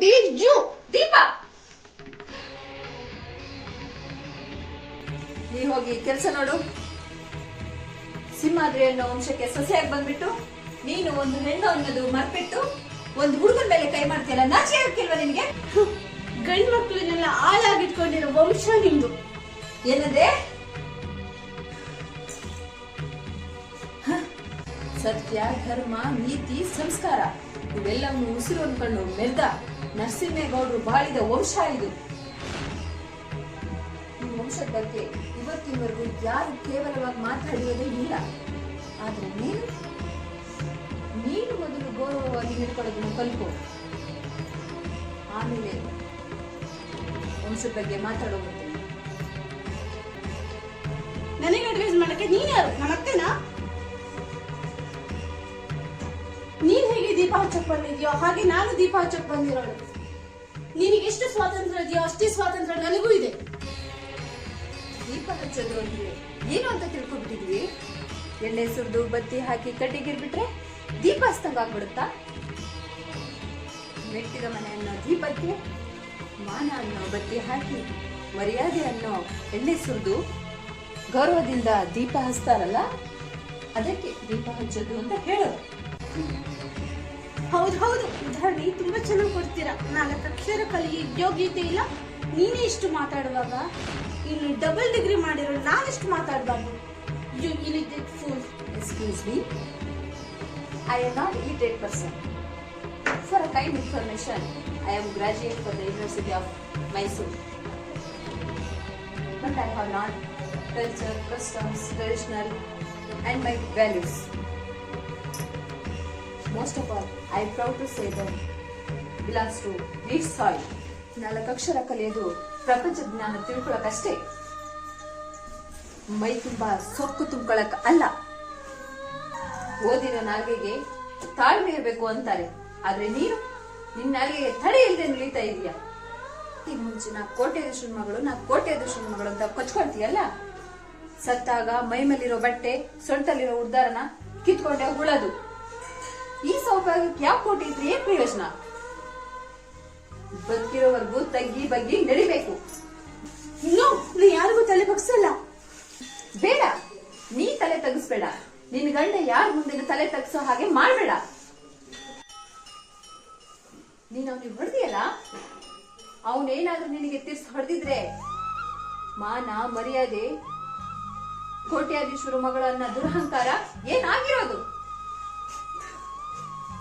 ಬೀಜು ದೀಪ ನೀ ಹೋಗಿ ಕೆಲಸ ನೋಡು. ಸಿಂಹಾದ್ರಿ ಅನ್ನೋ ವಂಶಕ್ಕೆ ಸೊಸೆಯಾಗಿ ಬಂದ್ಬಿಟ್ಟು ನೀನು ಒಂದು ಹೆಣ್ಣು ಅನ್ನೋದು ಮರ್ಬಿಟ್ಟು ಒಂದು ಹುಡುಗನ ಮೇಲೆ ಕೈ ಮಾಡ್ತೀಯಲ್ಲ ನಾಚೆ ಹಾಕಿಲ್ವಾ ನಿನ್ಗೆ? ಗಂಡ್ ಮಕ್ಳನ್ನೆಲ್ಲ ಹಾಳಾಗಿಟ್ಕೊಂಡಿರೋ ವಂಶ ನಿಮ್ದು ಏನದೆ? ಸತ್ಯ ಧರ್ಮ ನೀತಿ ಸಂಸ್ಕಾರ. ಇವೆಲ್ಲವನ್ನು ಉಸಿರು ಅನ್ಕೊಂಡು ಮೆದ್ದ ನರಸಿಂಹೇಗೌಡರು ಬಾಳಿದ ವಂಶ ಇದು. ಈ ವಂಶದ ಬಗ್ಗೆ ಇವತ್ತಿನವರೆಗೂ ಯಾರು ಕೇವಲವಾಗಿ ಮಾತಾಡಿರೋದೇ ಇಲ್ಲ. ಆದ್ರೆ ನೀನು ನೀನು ಮೊದಲು ಗೌರವವಾಗಿ ಹೇಳ್ಕೊಳ್ಳೋದನ್ನು ಕಲ್ಕೋ. ಆಮೇಲೆ ವಂಶದ ಬಗ್ಗೆ ಮಾತಾಡೋದು ನನಗೆ ಅಡ್ವೈಸ್ ಮಾಡಕ್ಕೆ ನೀನು ನಮ್ಮ ಅತ್ತೆನಾ ಬಂದಿದ್ಯೋ? ಹಾಗೆ ನಾನು ದೀಪ ಹಚ್ಚಕ್ ಬಂದಿರೋಳು. ನಿನಗೆ ಎಷ್ಟು ಸ್ವಾತಂತ್ರ್ಯ ಇದೆಯೋ ಅಷ್ಟೇ ಸ್ವಾತಂತ್ರ್ಯ ನನಗೂ ಇದೆ. ದೀಪ ಹಚ್ಚೋದು ಅಂದ್ರೆ ಏನು ಅಂತ ತಿಳ್ಕೊಂಡ್ಬಿಟ್ಟಿದ್ವಿ ಎಣ್ಣೆ ಸುರಿದು ಬತ್ತಿ ಹಾಕಿ ಕಟ್ಟಿಗಿರ್ಬಿಟ್ರೆ ದೀಪ ಹಸ್ತಂಗ ಆಗ್ಬಿಡುತ್ತಾ? ಮೆಟ್ಟಿದ ಮನೆ ಅನ್ನೋ ದೀಪಕ್ಕೆ ಮಾನ ಅನ್ನೋ ಬತ್ತಿ ಹಾಕಿ, ಮರ್ಯಾದೆ ಅನ್ನೋ ಎಣ್ಣೆ ಸುರಿದು ಗೌರವದಿಂದ ದೀಪ ಹಚ್ತಾರಲ್ಲ, ಅದಕ್ಕೆ ದೀಪ ಹಚ್ಚೋದು ಅಂತ ಹೇಳೋದು. ಹೌದು ಹೌದು. ಧರಣಿ ತುಂಬ ಚೆನ್ನಾಗಿ ಕೊಡ್ತೀರಾ? ನಾಲ್ಕು ಅಕ್ಷರ ಕಲಿಗೆ ಯೋಗ್ಯತೆ ಇಲ್ಲ. ನೀನೇ ಇಷ್ಟು ಮಾತಾಡುವಾಗ, ಇಲ್ಲಿ ಡಬಲ್ ಡಿಗ್ರಿ ಮಾಡಿರೋ ನಾವಿಷ್ಟು ಮಾತಾಡಬಾರ್ದು. You illiterate fool excuse me I am not illiterate person for a kind information I am graduate for the university of Mysuru but I have not culture customs traditional and my values Most of all, I am proud to say that belongs to rich soil. ನಾಲ್ಕು ಅಕ್ಷರ ಕಲಿಯೋದು ಪ್ರಪಂಚ ಜ್ಞಾನ ತಿಳ್ಕೊಳಕಷ್ಟೇ ಮೈ ತುಂಬಾ ಸೊಕ್ಕು ತುಂಬ್ಕೊಳಕ್ ಅಲ್ಲ ಓದಿನ ನಾಲ್ಗೆಗೆ ತಾಳ್ಮೆ ಇರಬೇಕು ಅಂತಾರೆ. ಆದ್ರೆ ನೀನು ನಿನ್ನ ನಾಲ್ಗೆಗೆ ತಡೆ ಇಲ್ಲದೆ ನಿಲ್ತಾ ಇದೀಯ? ಈ ಮುಂಚೆ ನಾ ಕೋಟೆಯದೃಶ್ಯನ ಮಗಳು ನಾ ಕೋಟೆಯದೃಶ್ಯನ ಮಗಳು ಅಂತ ಕೊಚ್ಕೊಳ್ತೀಯಲ್ಲ? ಸತ್ತಾಗ ಮೈ ಬಟ್ಟೆ ಸೊಂಟಲ್ಲಿರೋ ಉದ್ದಾರನ ಕಿತ್ಕೊಂಡೆ ಹುಳದು ಸೌಭಾಗ್ಯಕ್ಕೆ ಯಾವ ಕೋಟೆ ಏನ್ ಪ್ರಯೋಜನ? ಬದುಕಿರೋವರೆಗೂ ತಗ್ಗಿ ಬಗ್ಗಿ ನಡಿಬೇಕು. ಯಾರಿಗೂ ತಲೆ ಬಗ್ಸಲ್ಲ. ಬೇಡ. ನೀ ತಲೆ ತಗ್ಸ್ಬೇಡ. ನಿನ್ ಗಂಡ ಯಾರ ಮುಂದೆ ತಲೆ ತಗ್ಸೋ ಹಾಗೆ ಮಾಡ್ಬೇಡ. ನೀನ್ ಅವನಿಗೆ ಹೊಡೆದಿಯಲ್ಲ? ಅವನೇನಾದ್ರೂ ನಿನಗೆ ತಿರ್ಸ್ ಹೊಡೆದಿದ್ರೆ ಮಾನ, ಮರ್ಯಾದೆ, ಕೋಟ್ಯಾಧೀಶ್ವರ ಮಗಳನ್ನ ದುರಹಂಕಾರ ಏನಾಗಿರೋದು?